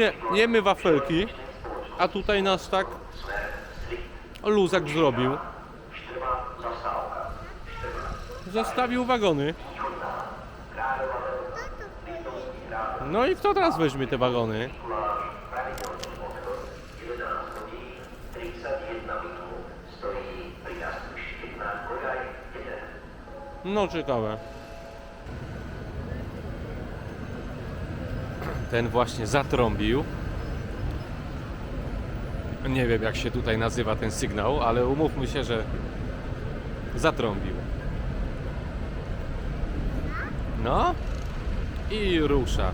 właśnie jemy wafelki, a tutaj nas tak luzak zrobił. Zostawił wagony. No i kto teraz weźmie te wagony? No ciekawe. Ten właśnie zatrąbił. Nie wiem jak się tutaj nazywa ten sygnał, ale umówmy się, że zatrąbił. No i rusza.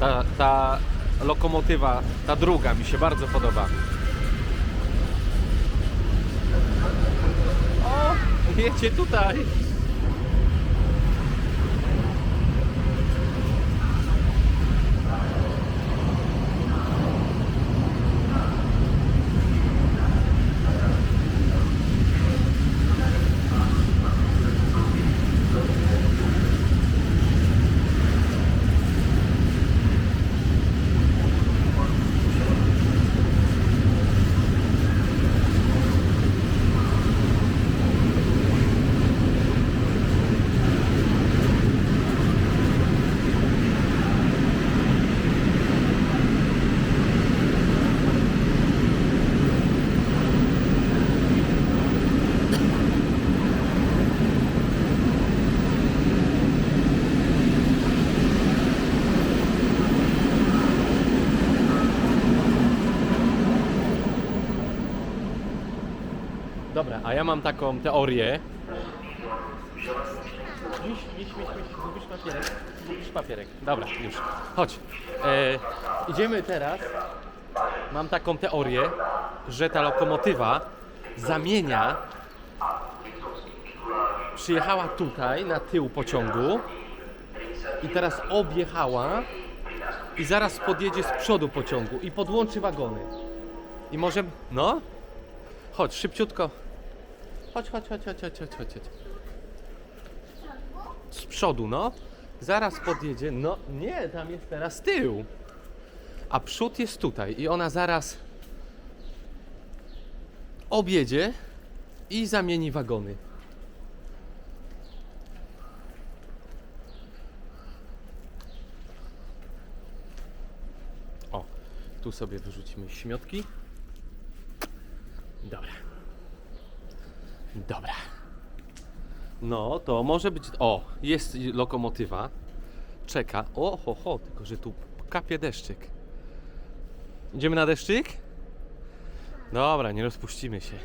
Ta, ta lokomotywa, ta druga mi się bardzo podoba. O, jedzie tutaj. Dobra, a mam taką teorię. Miś, miś, miś, miś, zgubisz papierek? Zgubisz papierek. Dobra, już. Chodź. E, idziemy teraz. Mam taką teorię, że ta lokomotywa zamienia. Przyjechała tutaj na tył pociągu i teraz objechała i zaraz podjedzie z przodu pociągu i podłączy wagony. I może. No? Chodź, szybciutko. Chodź, chodź, chodź, chodź, chodź, chodź, chodź. Z przodu, no. Zaraz podjedzie. No, nie, tam jest teraz tył. A przód jest tutaj i ona zaraz objedzie i zamieni wagony. O, tu sobie wyrzucimy śmiotki. Dobra. Dobra. No, to może być. O, jest lokomotywa. Czeka. O, ho, ho, tylko że tu kapie deszczyk. Idziemy na deszczyk? Dobra, nie rozpuścimy się.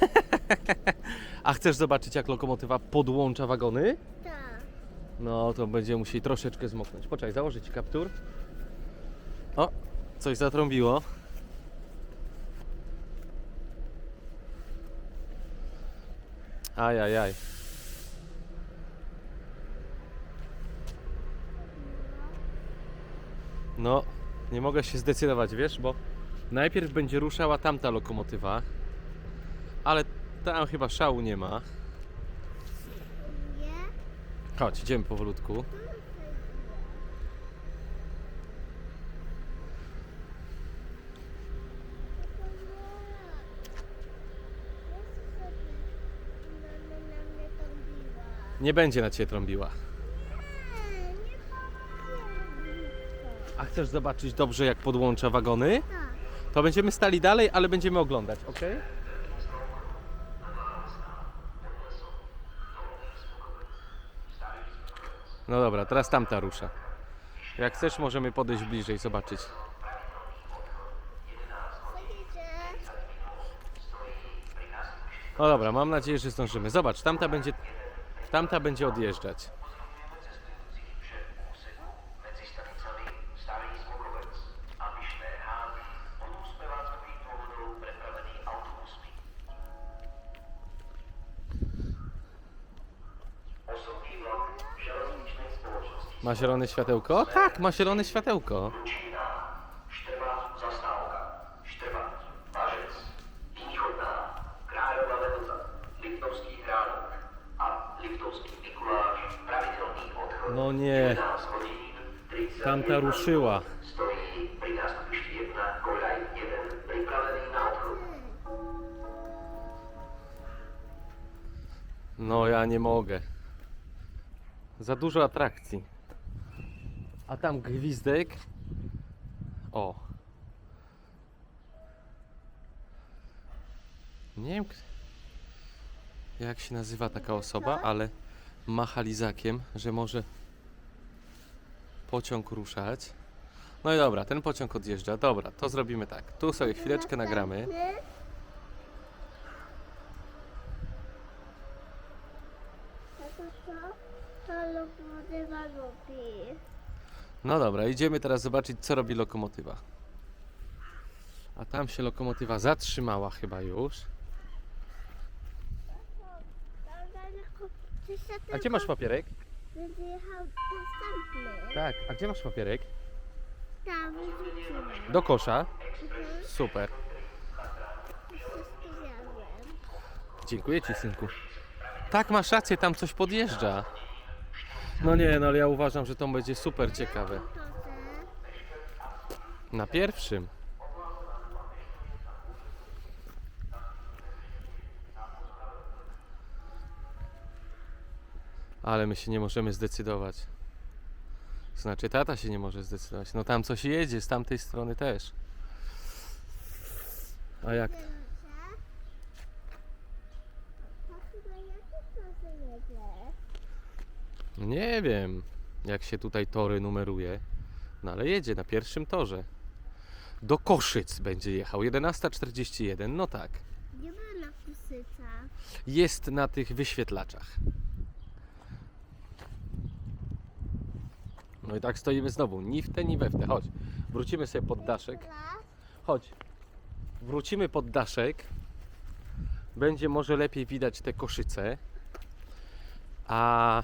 A chcesz zobaczyć, jak lokomotywa podłącza wagony? Tak. No, to będziemy musieli troszeczkę zmoknąć. Poczekaj, założę ci kaptur. O, coś zatrąbiło. Ajajaj. No, nie mogę się zdecydować, wiesz, bo najpierw będzie ruszała tamta lokomotywa, ale tam chyba szału nie ma. Chodź, idziemy powolutku. Mama na mnie trąbiła. Nie będzie na ciebie trąbiła. A chcesz zobaczyć dobrze, jak podłącza wagony? Tak. To będziemy stali dalej, ale będziemy oglądać, ok? No dobra, teraz tamta rusza. Jak chcesz, możemy podejść bliżej, zobaczyć. No dobra, mam nadzieję, że zdążymy. Zobacz, tamta będzie, tamta będzie odjeżdżać. Ma zielone światełko? Tak, ma zielone światełko. Odchod. No ja nie mogę. Za dużo atrakcji. A tam gwizdek. O. Nie wiem, jak się nazywa taka osoba, ale macha lizakiem, że może pociąg ruszać. No i dobra, ten pociąg odjeżdża. Dobra, to zrobimy tak. Tu sobie chwileczkę nagramy. No dobra, idziemy teraz zobaczyć, co robi lokomotywa. A tam się lokomotywa zatrzymała chyba już. Daleko. A gdzie masz papierek? Będzie jechał następny. Tak, a gdzie masz papierek? Tam. Do kosza. Mhm. Super. Wszystko zjadłem. Dziękuję ci, synku. Tak, masz rację, tam coś podjeżdża. No nie, no ale ja uważam, że to będzie super ciekawe. To. Na pierwszym. Ale my się nie możemy zdecydować. Znaczy, tata się nie może zdecydować. No tam coś jedzie, z tamtej strony też. A jak? Nie wiem, jak się tutaj tory numeruje. No ale jedzie na pierwszym torze. Do Koszyc będzie jechał. 11.41. No tak. Nie ma na kusyca. jest na tych wyświetlaczach. No i tak stoimy znowu, ni w te, ni we w te. Chodź, wrócimy sobie pod daszek. Chodź, wrócimy pod daszek. Będzie może lepiej widać te koszyce. A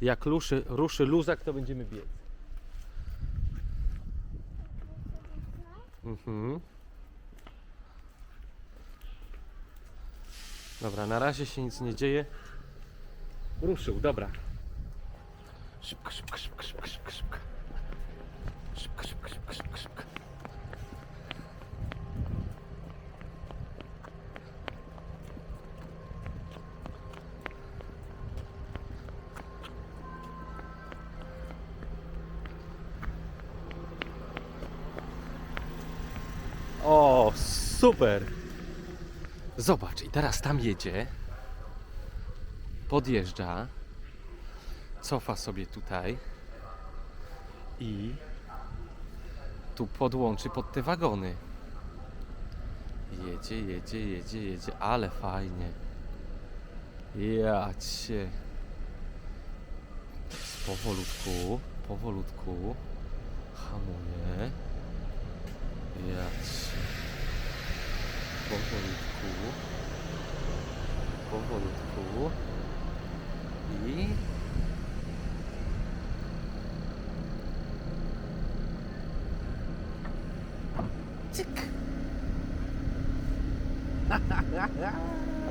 jak ruszy, ruszy luzak, to będziemy biec. Mhm. Dobra, na razie się nic nie dzieje. Ruszył, dobra. Szybko, szybko, szybko, szybko, szybko, szybko. Szybko, szybko, szybko, szybko, szybko. O, super! Zobacz, i teraz tam jedzie. Podjeżdża. Cofa sobie tutaj. I tu podłączy pod te wagony. Jedzie, jedzie, jedzie, jedzie, ale fajnie. Ja cię. Powolutku, powolutku. Hamuje. Ja cię. Powolutku. Powolutku. I... Cyk.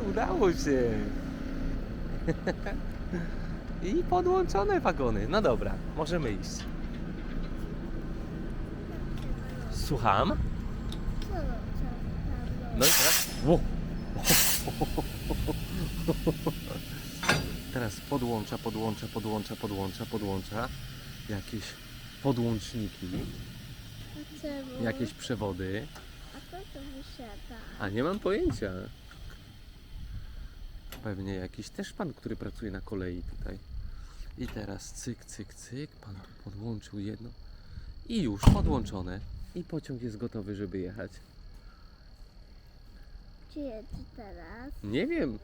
Udało się. I podłączone wagony. No dobra, możemy iść. Słucham? No i teraz. Ło. Teraz podłącza, podłącza, podłącza, podłącza, podłącza. Jakieś podłączniki, czemu? jakieś przewody. A to to wysiada. A nie mam pojęcia. Pewnie jakiś też pan, który pracuje na kolei tutaj. I teraz cyk, cyk, cyk. Pan tu podłączył jedno. I już podłączone. I pociąg jest gotowy, żeby jechać. Gdzie jedzie teraz? Nie wiem.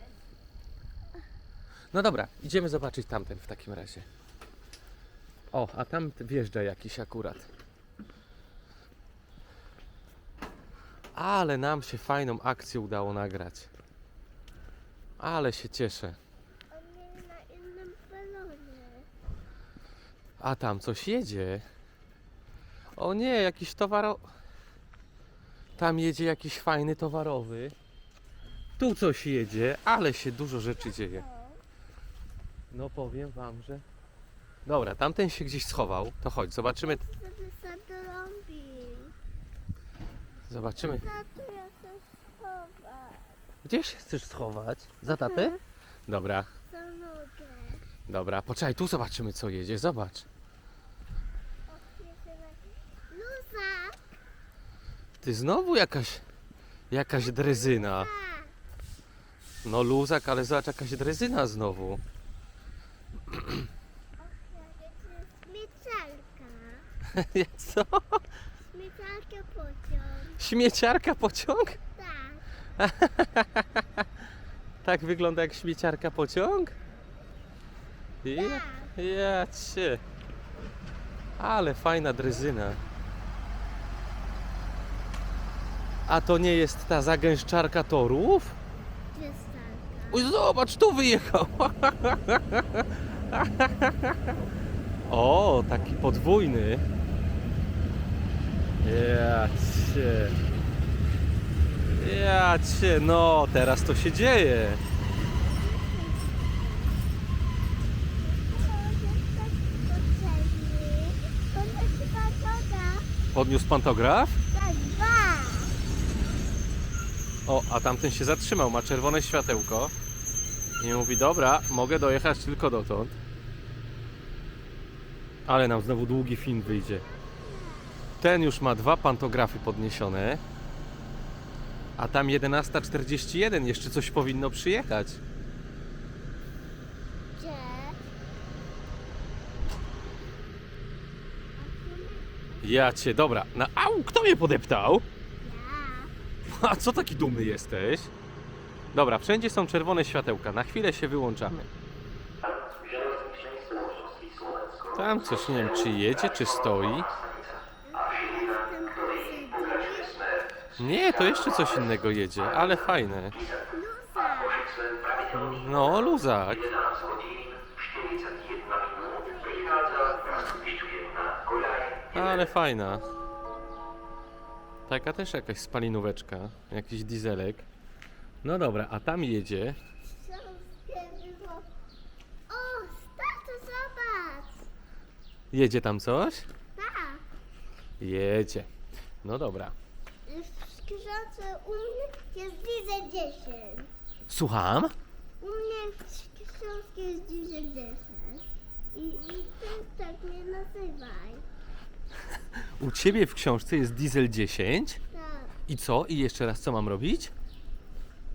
No dobra, idziemy zobaczyć tamten w takim razie. O, a tam wjeżdża jakiś akurat. Ale nam się fajną akcję udało nagrać. Ale się cieszę. On jest na innym peronie. A tam coś jedzie. O nie, jakiś towaro... Tam jedzie jakiś fajny towarowy. Tu coś jedzie, ale się dużo rzeczy dzieje. No powiem wam, że Dobra, tamten się gdzieś schował. To chodź, zobaczymy. Zobaczymy. Gdzie się chcesz schować? Za tatę? Dobra, Za nogę. dobra. Poczekaj, tu zobaczymy co jedzie. Zobacz. Luza! Ty znowu jakaś, jakaś drezyna. No luzak, ale zobacz jakaś drezyna znowu. Śmieciarka. Jak co? Śmieciarka pociąg. Śmieciarka pociąg? Tak. Wygląda jak śmieciarka pociąg? Ja, ja cię. Ale fajna drezyna. A to nie jest ta zagęszczarka torów? Oj, zobacz, tu wyjechał. O, taki podwójny. Ja cię. Ja cię, no teraz to się dzieje. Podniósł pantograf? O, a tamten się zatrzymał, ma czerwone światełko. I mówi, dobra, mogę dojechać tylko dotąd. Ale nam znowu długi film wyjdzie. Ten już ma dwa pantografy podniesione. A tam 11.41 jeszcze coś powinno przyjechać. Gdzie? Ja cię, dobra. Na, au, kto mnie podeptał? A co taki dumny jesteś? Dobra, wszędzie są czerwone światełka. Na chwilę się wyłączamy. Tam coś, nie wiem, czy jedzie, czy stoi. Nie, to jeszcze coś innego jedzie, ale fajne. No, luzak. 11 hodín 41 minút prichádza nastúpišťujúna koľaj Ale fajna. Taka też jakaś spalinóweczka, jakiś dieselek. No dobra, a tam jedzie. O, tato, zobacz. Jedzie tam coś? Tak. Jedzie. No dobra. Książce u mnie jest diesel 10. Słucham? U mnie w książce jest diesel 10. I, i ty tak mnie nazywaj. U ciebie w książce jest diesel 10. Tak. I co? I jeszcze raz co mam robić?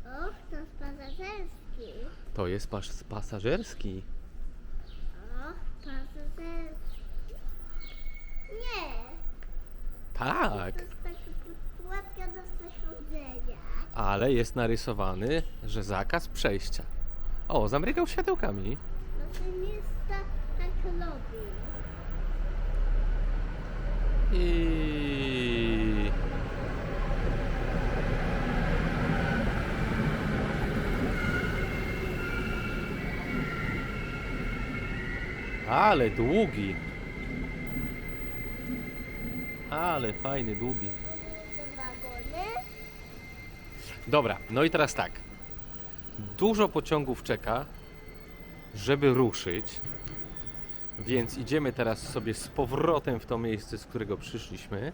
Och, to jest pasażerski. To jest pas pasażerski. Och, pasażerski. Nie. Tak, To jest taka podkładka do przechodzenia. Ale jest narysowany, że zakaz przejścia. O, zamrygał światełkami. No to nie tak, tak robi. I... Ale długi. Ale fajny, długi. Te wagony. Dobra, no i teraz tak. Dużo pociągów czeka, żeby ruszyć. Więc idziemy teraz sobie z powrotem w to miejsce, z którego przyszliśmy.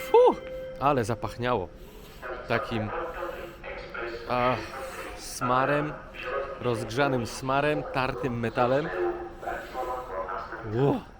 Fu, ale zapachniało takim smarem, rozgrzanym smarem, tartym metalem. Ło,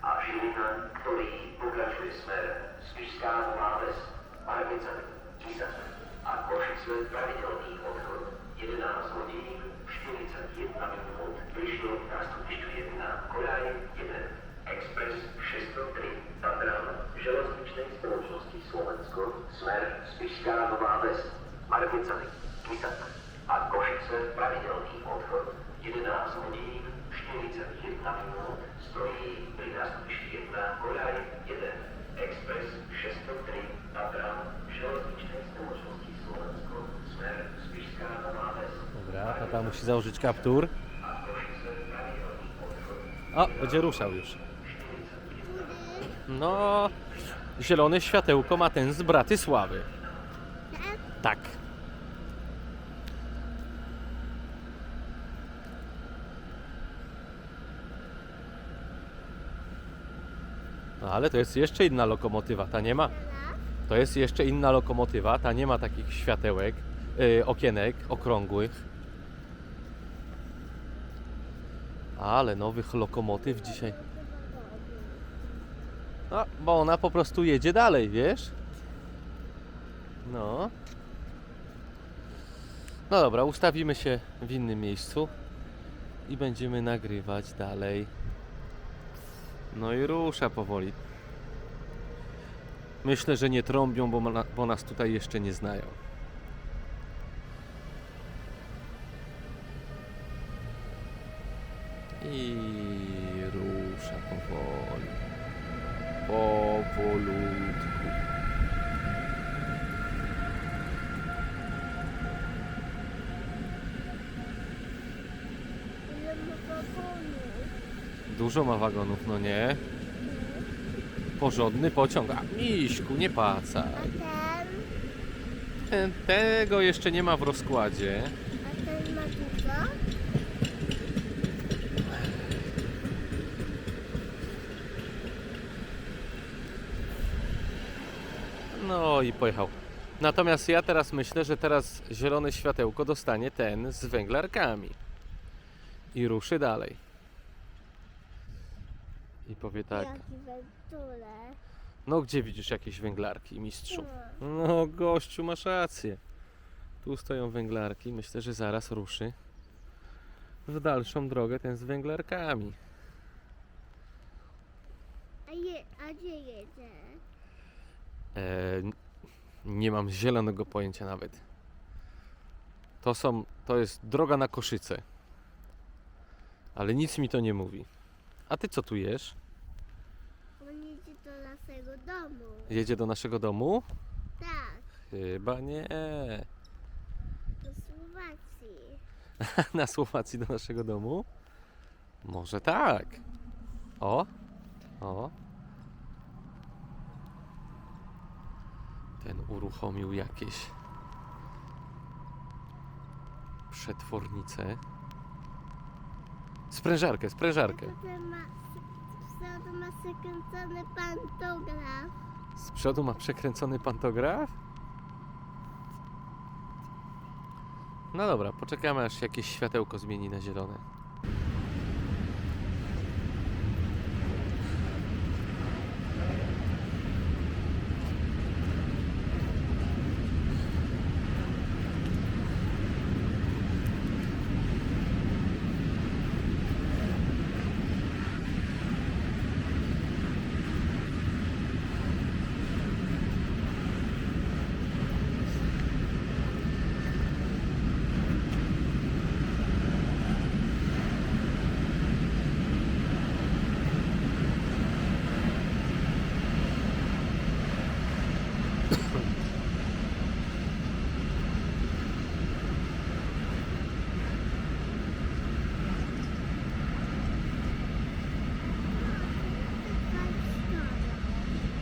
12 pravidelných odchod, 11 hodín, 41 minút prišiel na stupišťu 1 koľaj 1 Express 603 Tatran železničnej spoločnosti Slovensko smer Spišská Nová Ves Marvicany Kitak a Košice pravidelný odchod. 11 hodín 41 minút stojí pri nástupišti 1 koľaj 1 Express 603 Pan musi założyć kaptur. O, będzie ruszał już. No, zielone światełko ma ten z Bratysławy. Tak. No, ale to jest jeszcze inna lokomotywa, ta nie ma. To jest jeszcze inna lokomotywa, ta nie ma takich światełek, yy, okienek okrągłych. Ale nowych lokomotyw dzisiaj. No, bo ona po prostu jedzie dalej, wiesz? No. No dobra, ustawimy się w innym miejscu i będziemy nagrywać dalej. No i rusza powoli. Myślę, że nie trąbią, bo, ma- bo nas tutaj jeszcze nie znają. Dużo ma wagonów, no nie? Porządny pociąg. A, miśku, nie A pacaj. ten, Ten- Tego jeszcze nie ma w rozkładzie. a ten ma dużo. No i pojechał. Natomiast ja teraz myślę, że teraz zielone światełko dostanie ten z węglarkami. I ruszy dalej. I powie tak. Jaki wentule. No gdzie widzisz jakieś węglarki, mistrzu? No. No gościu, masz rację. Tu stoją węglarki. Myślę, że zaraz ruszy w dalszą drogę ten z węglarkami. A, je, a gdzie jedzie? E, nie mam zielonego pojęcia nawet. To są, to jest droga na Koszyce. Ale nic mi to nie mówi. A ty co tu jesz? On jedzie do naszego domu. Jedzie do naszego domu? Tak, Chyba nie. do Słowacji. Na Słowacji do naszego domu? Może tak. O, o. Ten uruchomił jakieś przetwornice. Sprężarkę, sprężarkę. W przodu ma zakręcony pantograf. Z przodu ma przekręcony pantograf? No dobra, poczekamy aż jakieś światełko zmieni na zielone.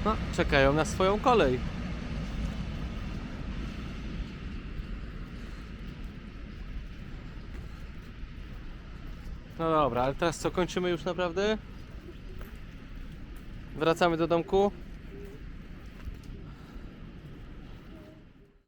No, czekają na swoją kolej. No dobra, ale teraz co, kończymy już naprawdę? Wracamy do domku?